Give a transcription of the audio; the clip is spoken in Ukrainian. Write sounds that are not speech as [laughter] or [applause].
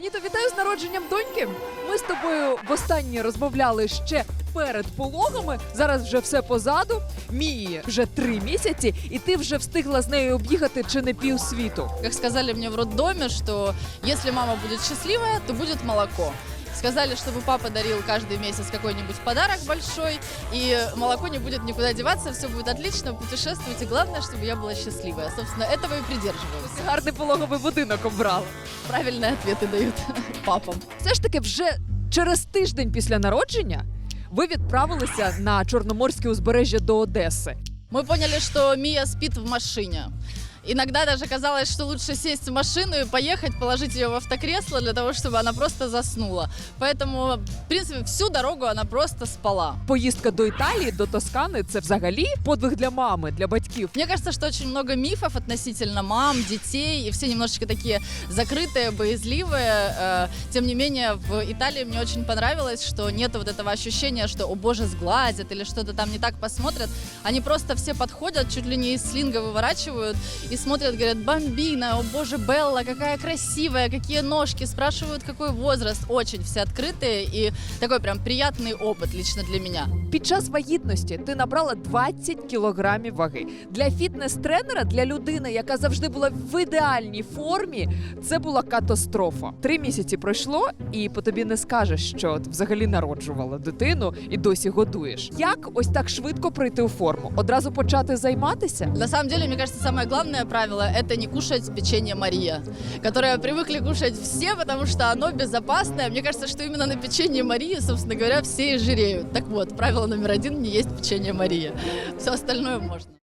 Аніто, вітаю з народженням доньки. Ми з тобою востаннє розмовляли ще перед пологами. Зараз вже все позаду. Мії вже три місяці, і ти вже встигла з нею об'їхати чи не пів світу. Как сказали мне в роддоме, что если мама будет счастливая, то будет молоко. Сказали, чтобы папа дарил каждый месяц какой-нибудь подарок большой, и молоко не будет никуда деваться, все будет отлично, путешествовать, и главное, чтобы я была счастливая. Собственно, этого и придерживаюсь. Гарний пологовий будинок обрала. Правильные ответы дают [laughs] папам. Все ж таки, вже через тиждень після народження ви відправилися на чорноморське узбережжя до Одеси. Мы поняли, что Мия спит в машине. Иногда даже казалось, что лучше сесть в машину и поехать, положить ее в автокресло для того, чтобы она просто заснула. Поэтому, в принципе, всю дорогу она просто спала. Поїздка до Італії, до Тоскани це взагалі подвиг для мами, для батьків. Мне кажется, что очень много мифов относительно мам, детей, и все немножечко такие закрытые, боязливые. Э, Тем не менее, в Италии мне очень понравилось, что нет вот этого ощущения, что, о боже, сгладят или что-то там не так посмотрят. Они просто все подходят, чуть ли не из слинга выворачивают и смотрят, говорят, бомбина, о боже, Белла, какая красивая, какие ножки, спрашивают, какой возраст. Очень все открытые и такой прям приятный опыт лично для меня. Під час вагітності ти набрала 20 кілограмів ваги. Для фітнес-тренера, для людини, яка завжди була в ідеальній формі, це була катастрофа. Три місяці пройшло, і по тобі не скажеш, що от взагалі народжувала дитину і досі годуєш. Як ось так швидко прийти у форму? Одразу почати займатися? На самом деле, мне кажется, самое главное правило – это не кушать печенье Мария, которое привыкли кушать все, потому что оно безопасное. Мне кажется, что именно на печенье Марии, собственно говоря, все и жиреют. Так вот, правило номер один – не есть печенье Мария. Все остальное можно.